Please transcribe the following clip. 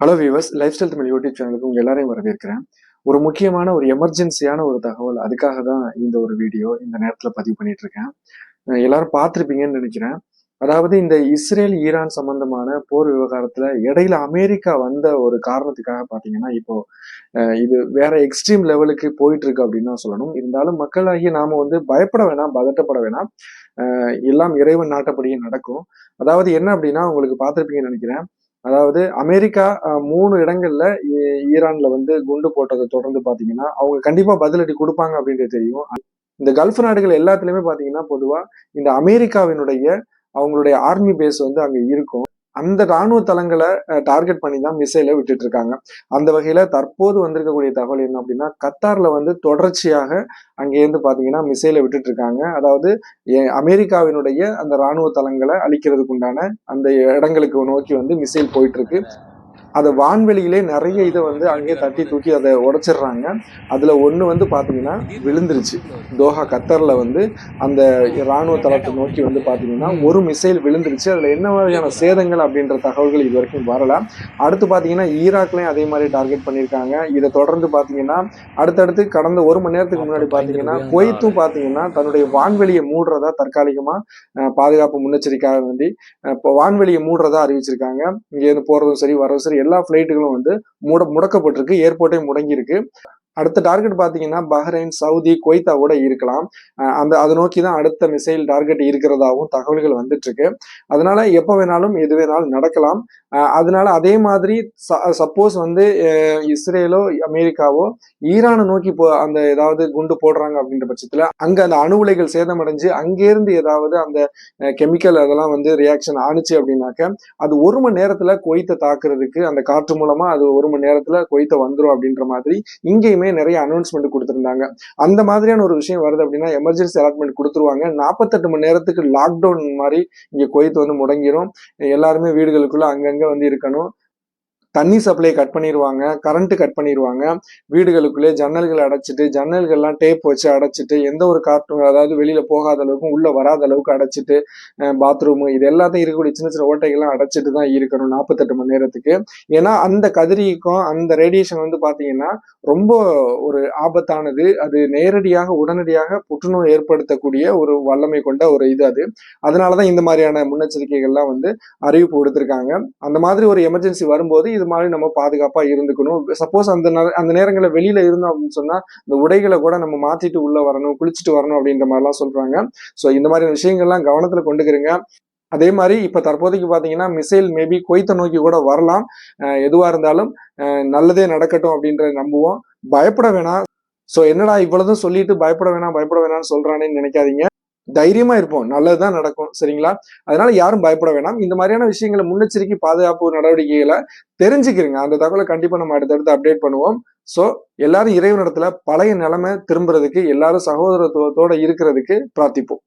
Hello viewers life style Tamil YouTube சேனலுக்கு உங்க எல்லாரையும் வரவேற்கிறேன். ஒரு முக்கியமான ஒரு எமர்ஜென்சியான ஒரு தகவல் அதுக்காக தான் இந்த ஒரு வீடியோ இந்த நேரத்தில் பதிவு பண்ணிட்டு இருக்கேன் எல்லாரும் பார்த்துருப்பீங்கன்னு நினைக்கிறேன். அதாவது இந்த இஸ்ரேல் ஈரான் சம்பந்தமான போர் விவகாரத்துல இடையில அமெரிக்கா வந்த ஒரு காரணத்துக்காக பாத்தீங்கன்னா இப்போ இது வேற எக்ஸ்ட்ரீம் லெவலுக்கு போயிட்டு இருக்கு அப்படின்னு தான் சொல்லணும். இருந்தாலும் மக்களாகிய நாம வந்து பயப்பட வேணாம் பதட்டப்பட வேணாம். எல்லாம் இறைவன் நாட்டப்படியே நடக்கும். அதாவது என்ன அப்படின்னா உங்களுக்கு பார்த்துருப்பீங்கன்னு நினைக்கிறேன். அதாவது அமெரிக்கா மூணு இடங்கள்ல ஈரான்ல வந்து குண்டு போட்டதை தொடர்ந்து பாத்தீங்கன்னா அவங்க கண்டிப்பா பதிலடி கொடுப்பாங்க அப்படின்றது தெரியும். இந்த கல்ஃப் நாடுகள் எல்லாத்துலயுமே பாத்தீங்கன்னா பொதுவா இந்த அமெரிக்காவினுடைய அவங்களுடைய ஆர்மி பேஸ் வந்து அங்க இருக்கும். அந்த ராணுவ தளங்களை டார்கெட் பண்ணி தான் மிசைலை விட்டுட்டு இருக்காங்க. அந்த வகையில தற்போது வந்திருக்கக்கூடிய தகவல் என்ன அப்படின்னா கத்தார்ல வந்து தொடர்ச்சியாக அங்கேருந்து பாத்தீங்கன்னா மிசைலை விட்டுட்டு இருக்காங்க. அதாவது அமெரிக்காவினுடைய அந்த ராணுவ தளங்களை அழிக்கிறதுக்கு உண்டான அந்த இடங்களுக்கு நோக்கி வந்து மிசைல் போயிட்டு இருக்கு. அதை வான்வெளியிலே நிறைய இதை வந்து அங்கேயே தட்டி தூக்கி அதை உடைச்சிடுறாங்க. அதுல ஒண்ணு வந்து பாத்தீங்கன்னா விழுந்துருச்சு. தோஹா கத்தர்ல வந்து அந்த ராணுவ தளத்தை நோக்கி வந்து பாத்தீங்கன்னா ஒரு மிசைல் விழுந்துருச்சு. அதுல என்ன மாதிரியான சேதங்கள் அப்படின்ற தகவல்கள் இது வரைக்கும் வரல. அடுத்து பாத்தீங்கன்னா ஈராக்லயும் அதே மாதிரி டார்கெட் பண்ணியிருக்காங்க. இதை தொடர்ந்து பாத்தீங்கன்னா அடுத்தடுத்து கடந்த ஒரு மணி நேரத்துக்கு முன்னாடி பாத்தீங்கன்னா குவைத்தும் பாத்தீங்கன்னா தன்னுடைய வான்வெளியை மூடுறதா தற்காலிகமா அஹ், பாதுகாப்பு முன்னெச்சரிக்கையாக வேண்டி இப்போ வான்வெளியை மூடுறதா அறிவிச்சிருக்காங்க. இங்க இருந்து போறதும் சரி வரதும் சரி எல்லா ஃப்ளைட்டுகளும் வந்து முட முடக்கப்பட்டிருக்கு. ஏர்போர்ட்டே முடங்கியிருக்கு. அடுத்த டார்கெட் பார்த்தீங்கன்னா பஹ்ரைன் சவுதி குவைத்தா கூட இருக்கலாம். அந்த அதை நோக்கி தான் அடுத்த மிசைல் டார்கெட் இருக்கிறதாகவும் தகவல்கள் வந்துட்டு இருக்கு அதனால எப்போ வேணாலும் எது வேணாலும் நடக்கலாம். அதனால அதே மாதிரி சப்போஸ் வந்து இஸ்ரேலோ அமெரிக்காவோ ஈரானை நோக்கி போ அந்த ஏதாவது குண்டு போடுறாங்க அப்படின்ற பட்சத்தில் அங்கே அந்த அணு உலைகள் சேதமடைஞ்சு அங்கேருந்து ஏதாவது அந்த கெமிக்கல் அதெல்லாம் வந்து ரியாக்ஷன் ஆணுச்சு அப்படின்னாக்க அது ஒரு மணி நேரத்தில் கொய்த்தை தாக்குறதுக்கு அந்த காற்று மூலமாக அது ஒரு மணி நேரத்தில் கொய்த்தை வந்துடும் அப்படின்ற மாதிரி இங்கேயுமே நிறைய அனௌன்ஸ்மெண்ட் கொடுத்துருந்தாங்க. அந்த மாதிரியான ஒரு விஷயம் வருது அப்படின்னா எமர்ஜென்சி அலாட்மெண்ட் கொடுத்துருவாங்க. நாற்பத்தெட்டு மணி நேரத்துக்கு லாக்டவுன் மாதிரி இங்க கொய்த்து வந்து முடங்கிரும். எல்லாருமே வீடுகளுக்குள்ள அங்கங்க வந்து இருக்கணும். தண்ணி சப்ளை கட் பண்ணிடுவாங்க கரண்ட் கட் பண்ணிடுவாங்க வீடுகளுக்குள்ளே ஜன்னல்களை அடைச்சிட்டு ஜன்னல்கள்லாம் டேப் வச்சு அடைச்சிட்டு எந்த ஒரு காற்றும் அதாவது வெளியில் போகாத அளவுக்கு உள்ளே வராத அளவுக்கு அடைச்சிட்டு பாத்ரூமு இது எல்லாத்தையும் இருக்கக்கூடிய சின்ன சின்ன ஓட்டைகள்லாம் அடைச்சிட்டு தான் இருக்கணும் நாற்பத்தெட்டு மணி நேரத்துக்கு. ஏன்னா அந்த கதிரிக்கும் அந்த ரேடியேஷன் வந்து பார்த்தீங்கன்னா ரொம்ப ஒரு ஆபத்தானது. அது நேரடியாக உடனடியாக புற்றுநோய் ஏற்படுத்தக்கூடிய ஒரு வல்லமை கொண்ட ஒரு இது அது. அதனால தான் இந்த மாதிரியான முன்னெச்சரிக்கைகள்லாம் வந்து அறிவிப்பு கொடுத்துருக்காங்க அந்த மாதிரி ஒரு எமர்ஜென்சி வரும்போது இது மாதிரி நம்ம பாதுகாப்பா இருந்துக்கணும். சப்போஸ் அந்த அந்த நேரங்களில் வெளியில இருந்தோம் அப்படின்னு சொன்னா இந்த உடைகளை கூட நம்ம மாத்திட்டு உள்ள வரணும் குளிச்சுட்டு வரணும் அப்படின்ற மாதிரிலாம் சொல்றாங்க. ஸோ இந்த மாதிரி விஷயங்கள்லாம் கவனத்துல கொண்டுக்கிறீங்க. அதே மாதிரி இப்போ தற்போதைக்கு பார்த்தீங்கன்னா மிசைல் மேபி கொய்த்தை நோக்கி கூட வரலாம். எதுவாக இருந்தாலும் நல்லதே நடக்கட்டும் அப்படின்றத நம்புவோம். பயப்பட வேணாம். ஸோ என்னடா இவ்வளவுதான் சொல்லிட்டு பயப்பட வேணாம் பயப்பட வேணாம்னு சொல்றானேன்னு நினைக்காதீங்க. தைரியமா இருப்போம். நல்லதுதான் நடக்கும். சரிங்களா? அதனால யாரும் பயப்பட வேணாம். இந்த மாதிரியான விஷயங்களை முன்னெச்சரிக்கை பாதுகாப்பு நடவடிக்கைகளை தெரிஞ்சுக்கிறீங்க அந்த தகவலை கண்டிப்பா நம்ம அடுத்தடுத்து அப்டேட் பண்ணுவோம். ஸோ எல்லாரும் இறைவனிடத்துல பழைய நிலைமை திரும்புறதுக்கு எல்லாரும் சகோதரத்துவத்தோட இருக்கிறதுக்கு பிரார்த்திப்போம்.